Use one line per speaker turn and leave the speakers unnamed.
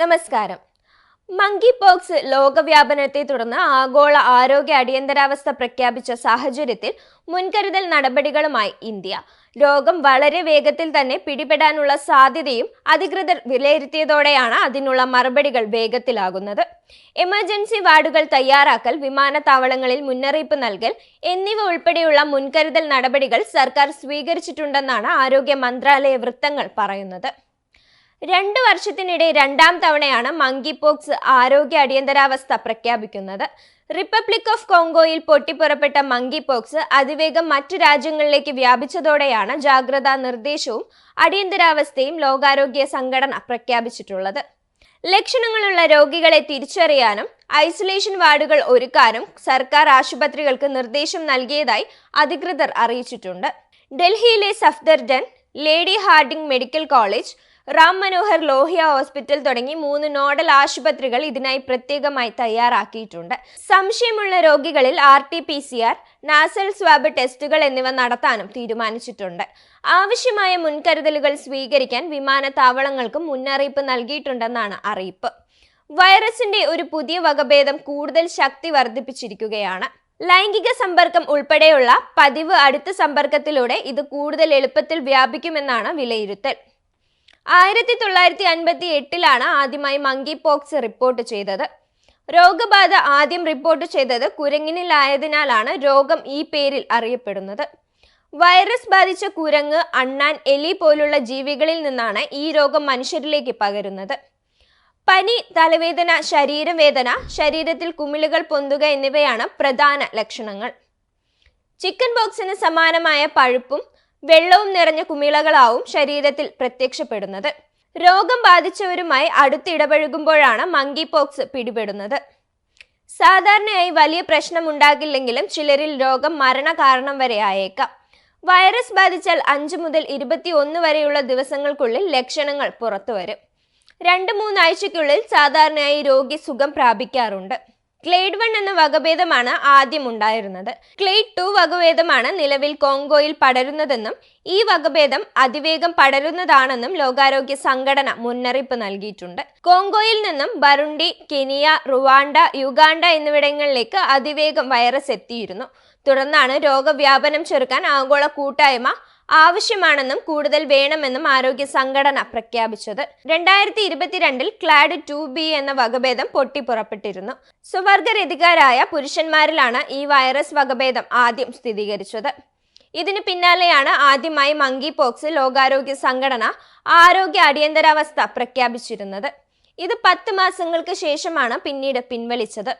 നമസ്കാരം. Monkey pox ലോകവ്യാപനത്തെ തുടർന്ന് ആഗോള ആരോഗ്യ അടിയന്തരാവസ്ഥ പ്രഖ്യാപിച്ച സാഹചര്യത്തിൽ മുൻകരുതൽ നടപടികളുമായി ഇന്ത്യ. രോഗം വളരെ വേഗത്തിൽ തന്നെ പിടിപെടാനുള്ള സാധ്യതയും അധികൃതർ വിലയിരുത്തിയതോടെയാണ് അതിനുള്ള മറുപടികൾ വേഗത്തിലാകുന്നത്. എമർജൻസി വാർഡുകൾ തയ്യാറാക്കൽ വിമാനത്താവളങ്ങളിൽ മുന്നറിയിപ്പ് നൽകൽ എന്നിവ ഉൾപ്പെടെയുള്ള മുൻകരുതൽ നടപടികൾ സർക്കാർ സ്വീകരിച്ചിട്ടുണ്ടെന്നാണ് ആരോഗ്യ മന്ത്രാലയ വൃത്തങ്ങൾ പറയുന്നത്. രണ്ടു വർഷത്തിനിടെ രണ്ടാം തവണയാണ് മങ്കി പോക്സ് ആരോഗ്യ അടിയന്തരാവസ്ഥ പ്രഖ്യാപിക്കുന്നത്. റിപ്പബ്ലിക് ഓഫ് കോങ്കോയിൽ പൊട്ടിപ്പുറപ്പെട്ട മങ്കി പോക്സ് അതിവേഗം മറ്റു രാജ്യങ്ങളിലേക്ക് വ്യാപിച്ചതോടെയാണ് ജാഗ്രതാ നിർദ്ദേശവും അടിയന്തരാവസ്ഥയും ലോകാരോഗ്യ സംഘടന പ്രഖ്യാപിച്ചിട്ടുള്ളത്. ലക്ഷണങ്ങളുള്ള രോഗികളെ തിരിച്ചറിയാനും ഐസൊലേഷൻ വാർഡുകൾ ഒരുക്കാനും സർക്കാർ ആശുപത്രികൾക്ക് നിർദ്ദേശം നൽകിയതായി അധികൃതർ അറിയിച്ചിട്ടുണ്ട്. ഡൽഹിയിലെ Safdarjung lady Hardinge medical college Ram Manohar Lohia hospital തുടങ്ങി മൂന്ന് നോഡൽ ആശുപത്രികൾ ഇതിനായി പ്രത്യേകമായി തയ്യാറാക്കിയിട്ടുണ്ട്. സംശയമുള്ള രോഗികളിൽ R T P C R nasal swab ടെസ്റ്റുകൾ എന്നിവ നടത്താനും തീരുമാനിച്ചിട്ടുണ്ട്. ആവശ്യമായ മുൻകരുതലുകൾ സ്വീകരിക്കാൻ വിമാനത്താവളങ്ങൾക്കും മുന്നറിയിപ്പ് നൽകിയിട്ടുണ്ടെന്നാണ് അറിയിപ്പ്. വൈറസിന്റെ ഒരു പുതിയ വകഭേദം കൂടുതൽ ശക്തി വർദ്ധിപ്പിച്ചിരിക്കുകയാണ്. ലൈംഗിക സമ്പർക്കം ഉൾപ്പെടെയുള്ള പതിവ് അടുത്ത സമ്പർക്കത്തിലൂടെ ഇത് കൂടുതൽ എളുപ്പത്തിൽ വ്യാപിക്കുമെന്നാണ് വിലയിരുത്തൽ. ആയിരത്തി തൊള്ളായിരത്തി അൻപത്തി എട്ടിലാണ് ആദ്യമായി മങ്കി പോക്സ് റിപ്പോർട്ട് ചെയ്തത്. രോഗബാധ ആദ്യം റിപ്പോർട്ട് ചെയ്തത് കുരങ്ങിനിലായതിനാലാണ് രോഗം ഈ പേരിൽ അറിയപ്പെടുന്നത്. വൈറസ് ബാധിച്ച കുരങ്ങ് അണ്ണാൻ എലി പോലുള്ള ജീവികളിൽ നിന്നാണ് ഈ രോഗം മനുഷ്യരിലേക്ക് പകരുന്നത്. പനി തലവേദന ശരീരവേദന ശരീരത്തിൽ കുമിളുകൾ പൊന്തുക എന്നിവയാണ് പ്രധാന ലക്ഷണങ്ങൾ. ചിക്കൻ ബോക്സിന് സമാനമായ പഴുപ്പും വെള്ളവും നിറഞ്ഞ കുമിളകളാവും ശരീരത്തിൽ പ്രത്യക്ഷപ്പെടുന്നത്. രോഗം ബാധിച്ചവരുമായി അടുത്തിടപഴകുമ്പോഴാണ് മങ്കി പോക്സ് പിടിപെടുന്നത്. സാധാരണയായി വലിയ പ്രശ്നമുണ്ടാകില്ലെങ്കിലും ചിലരിൽ രോഗം മരണകാരണം വരെ ആയേക്കാം. വൈറസ് ബാധിച്ചാൽ അഞ്ച് മുതൽ ഇരുപത്തി ഒന്ന് വരെയുള്ള ദിവസങ്ങൾക്കുള്ളിൽ ലക്ഷണങ്ങൾ പുറത്തുവരും. രണ്ട് മൂന്നാഴ്ചയ്ക്കുള്ളിൽ സാധാരണയായി രോഗി സുഖം പ്രാപിക്കാറുണ്ട്. ക്ലേഡ് വൺ എന്ന വകഭേദമാണ് ആദ്യം ഉണ്ടായിരുന്നത്. ക്ലേഡ് ടു വകഭേദമാണ് നിലവിൽ കോങ്കോയിൽ പടരുന്നതെന്നും ഈ വകഭേദം അതിവേഗം പടരുന്നതാണെന്നും ലോകാരോഗ്യ സംഘടന മുന്നറിയിപ്പ് നൽകിയിട്ടുണ്ട്. കോങ്കോയിൽ നിന്നും ബറുണ്ടി കെനിയ റുവാണ്ട യുഗാണ്ട എന്നിവിടങ്ങളിലേക്ക് അതിവേഗം വൈറസ് എത്തിയിരുന്നു. തുടർന്നാണ് രോഗവ്യാപനം ചെറുക്കാൻ ആഗോള കൂട്ടായ്മ ആവശ്യമാണെന്നും കൂടുതൽ വേണമെന്നും ആരോഗ്യ സംഘടന പ്രഖ്യാപിച്ചത്. രണ്ടായിരത്തി ഇരുപത്തിരണ്ടിൽ ക്ലാഡ് ടു ബി എന്ന വകഭേദം പൊട്ടിപ്പുറപ്പെട്ടിരുന്നു. സ്വവർഗരതികാരായ പുരുഷന്മാരിലാണ് ഈ വൈറസ് വകഭേദം ആദ്യം സ്ഥിരീകരിച്ചത്. ഇതിനു പിന്നാലെയാണ് ആദ്യമായി മങ്കി പോക്സ് ലോകാരോഗ്യ സംഘടന ആരോഗ്യ അടിയന്തരാവസ്ഥ പ്രഖ്യാപിച്ചിരുന്നത്. ഇത് പത്ത് മാസങ്ങൾക്ക് ശേഷമാണ് പിന്നീട് പിൻവലിച്ചത്.